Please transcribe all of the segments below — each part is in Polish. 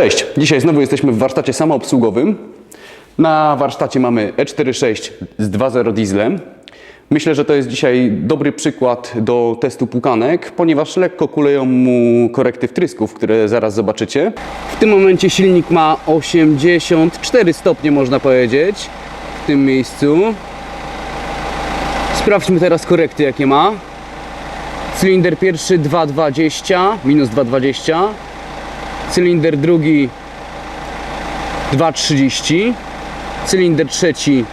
Cześć, dzisiaj znowu jesteśmy w warsztacie samoobsługowym. Na warsztacie mamy E46 z 2.0 dieslem. Myślę, że to jest dzisiaj dobry przykład do testu pukanek, ponieważ lekko kuleją mu korekty wtrysków, które zaraz zobaczycie. W tym momencie silnik ma 84 stopnie, można powiedzieć, w tym miejscu. Sprawdźmy teraz korekty, jakie ma. Cylinder pierwszy 2,20, minus 2,20. Cylinder drugi 2,30. Cylinder trzeci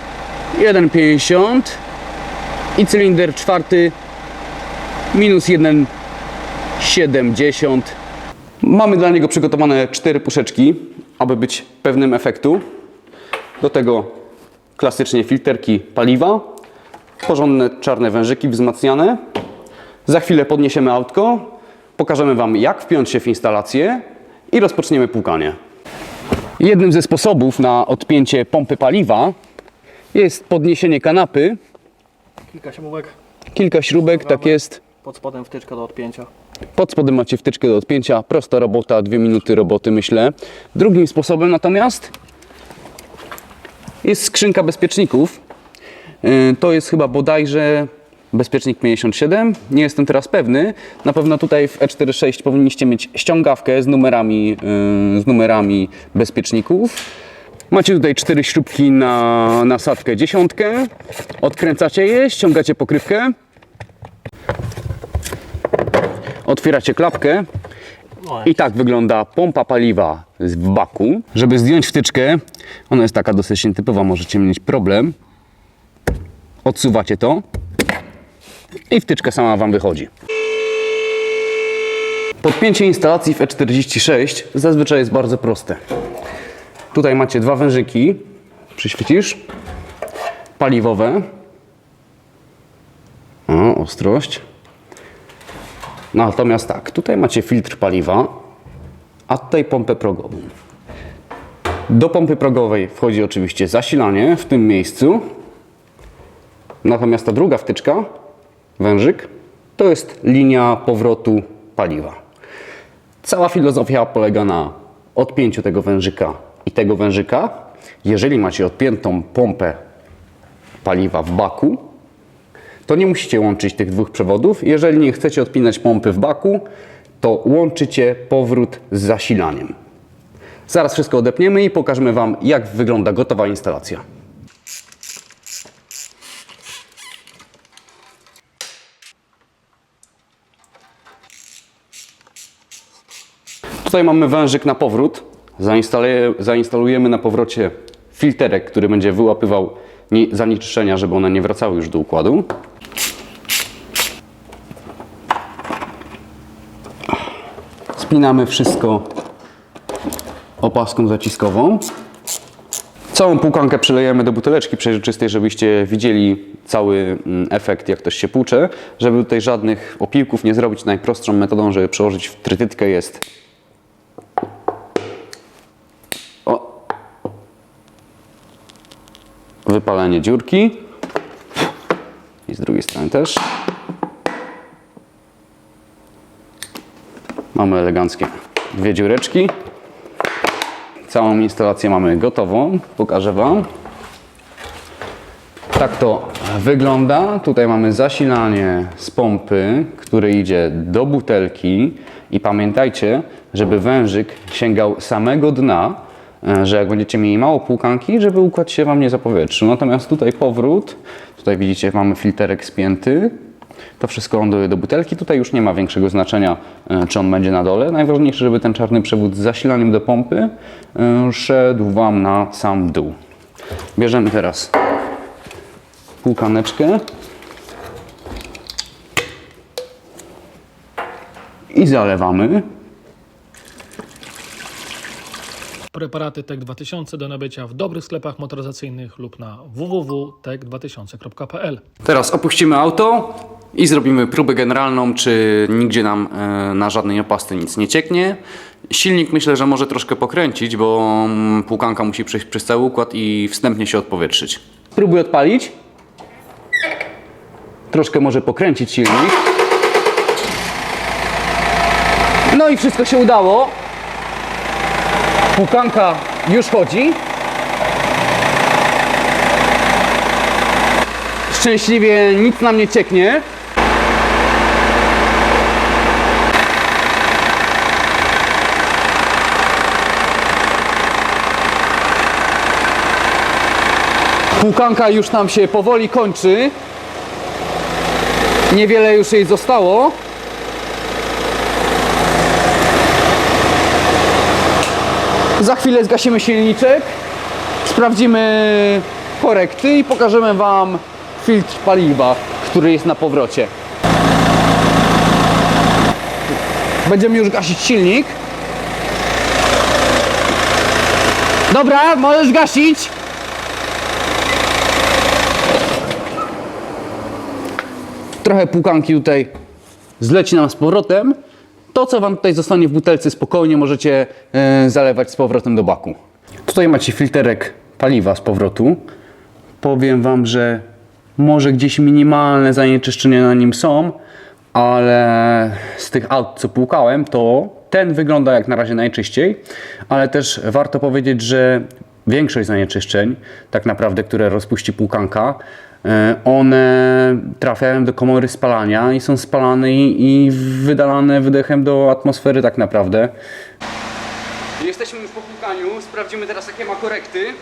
1,50. I cylinder czwarty minus 1,70. Mamy dla niego przygotowane cztery puszeczki, aby być pewnym efektu. Do tego klasycznie filterki paliwa, porządne czarne wężyki wzmacniane. Za chwilę podniesiemy autko, pokażemy Wam jak wpiąć się w instalację i rozpoczniemy płukanie. Jednym ze sposobów na odpięcie pompy paliwa jest podniesienie kanapy, Kilka siemówek, kilka śrubek, tak jest. pod spodem wtyczka do odpięcia. Pod spodem macie wtyczkę do odpięcia, prosta robota, dwie minuty roboty myślę. Drugim sposobem natomiast jest skrzynka bezpieczników. Yy, To jest chyba bodajże bezpiecznik 57, nie jestem teraz pewny. Na pewno tutaj w E46 powinniście mieć ściągawkę z numerami, yy, z numerami bezpieczników. Macie tutaj cztery śrubki na nasadkę dziesiątkę. Odkręcacie je, ściągacie pokrywkę. Otwieracie klapkę i tak wygląda pompa paliwa w baku. Żeby zdjąć wtyczkę, ona jest taka dosyć nietypowa, możecie mieć problem. Odsuwacie to i wtyczka sama Wam wychodzi. Podpięcie instalacji w E46 zazwyczaj jest bardzo proste. Tutaj macie dwa wężyki, przyświecisz, paliwowe. O, ostrość. Natomiast tak, tutaj macie filtr paliwa, a tutaj pompę progową. Do pompy progowej wchodzi oczywiście zasilanie w tym miejscu. Natomiast ta druga wtyczka, wężyk, to jest linia powrotu paliwa. Cała filozofia polega na odpięciu tego wężyka i tego wężyka. Jeżeli macie odpiętą pompę paliwa w baku, to nie musicie łączyć tych dwóch przewodów. Jeżeli nie chcecie odpinać pompy w baku, to łączycie powrót z zasilaniem. Zaraz wszystko odepniemy i pokażemy Wam, jak wygląda gotowa instalacja. Tutaj mamy wężyk na powrót. Zainstaluje- Zainstalujemy na powrocie filterek, który będzie wyłapywał nie- zanieczyszczenia, żeby one nie wracały już do układu. Spinamy wszystko opaską zaciskową. Całą półkankę przelejemy do buteleczki przejrzystej, żebyście widzieli cały mm, efekt, jak to się płucze. Żeby tutaj żadnych opiłków nie zrobić, najprostszą metodą, żeby przełożyć w trytytkę jest wypalenie dziurki i z drugiej strony też. Mamy eleganckie dwie dziureczki. Całą instalację mamy gotową. Pokażę Wam. Tak to wygląda. Tutaj mamy zasilanie z pompy, który idzie do butelki. I pamiętajcie, żeby wężyk sięgał samego dna, że jak będziecie mieli mało półkanki, żeby układ się Wam nie zapowietrzył. Natomiast tutaj powrót, tutaj widzicie, mamy filterek spięty. To wszystko ląduje do butelki. Tutaj już nie ma większego znaczenia, e, czy on będzie na dole. Najważniejsze, żeby ten czarny przewód z zasilaniem do pompy e, szedł Wam na sam dół. Bierzemy teraz półkaneczkę i zalewamy. Preparaty TEK 2000 do nabycia w dobrych sklepach motoryzacyjnych lub na www.tek2000.pl. Teraz opuścimy auto i zrobimy próbę generalną, czy nigdzie nam e, na żadnej opasce nic nie cieknie. Silnik myślę, że może troszkę pokręcić, bo mm, półkanka musi przejść przez cały układ i wstępnie się odpowietrzyć. Spróbuj odpalić. Troszkę może pokręcić silnik. No i wszystko się udało. Pukanka już chodzi. Szczęśliwie nic nam nie cieknie. Pukanka już nam się powoli kończy. Niewiele już jej zostało. Za chwilę zgasimy silniczek, sprawdzimy korekty i pokażemy Wam filtr paliwa, który jest na powrocie. Będziemy już gasić silnik. Dobra, możesz gasić. Trochę pukanki tutaj zleci nam z powrotem. To, co Wam tutaj zostanie w butelce, spokojnie możecie e, zalewać z powrotem do baku. Tutaj macie filterek paliwa z powrotu. Powiem Wam, że może gdzieś minimalne zanieczyszczenia na nim są, ale z tych aut, co płukałem, to ten wygląda jak na razie najczyściej, ale też warto powiedzieć, że większość zanieczyszczeń, tak naprawdę, które rozpuści płukanka, one trafiają do komory spalania i są spalane i, i wydalane wydechem do atmosfery tak naprawdę. Jesteśmy już po płukaniu, sprawdzimy teraz jakie ma korekty.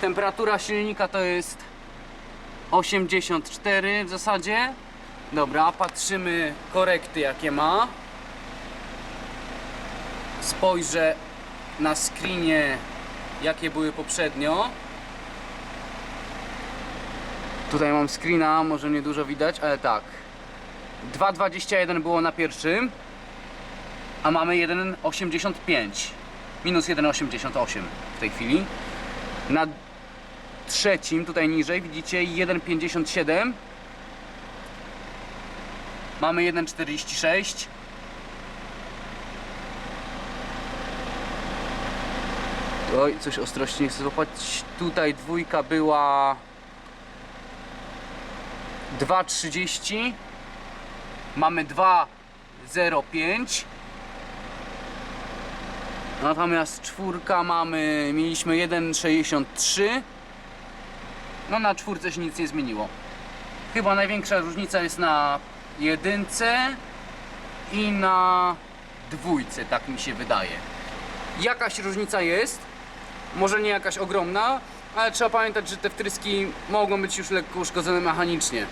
Temperatura silnika to jest 84 w zasadzie. Dobra, patrzymy korekty jakie ma. Spojrzę na screenie jakie były poprzednio. Tutaj mam screena, może nie dużo widać, ale tak. 2,21 było na pierwszym, a mamy 1,85. Minus 1,88 w tej chwili. Na trzecim, tutaj niżej, widzicie 1,57. Mamy 1,46. Oj, coś ostrości nie chcę złapać. Tutaj dwójka była 2,30. Mamy 2,05. Natomiast czwórka mamy, mieliśmy 1,63. No na czwórce się nic nie zmieniło. Chyba największa różnica jest na jedynce i na dwójce, tak mi się wydaje. Jakaś różnica jest, może nie jakaś ogromna, ale trzeba pamiętać, że te wtryski mogą być już lekko uszkodzone mechanicznie.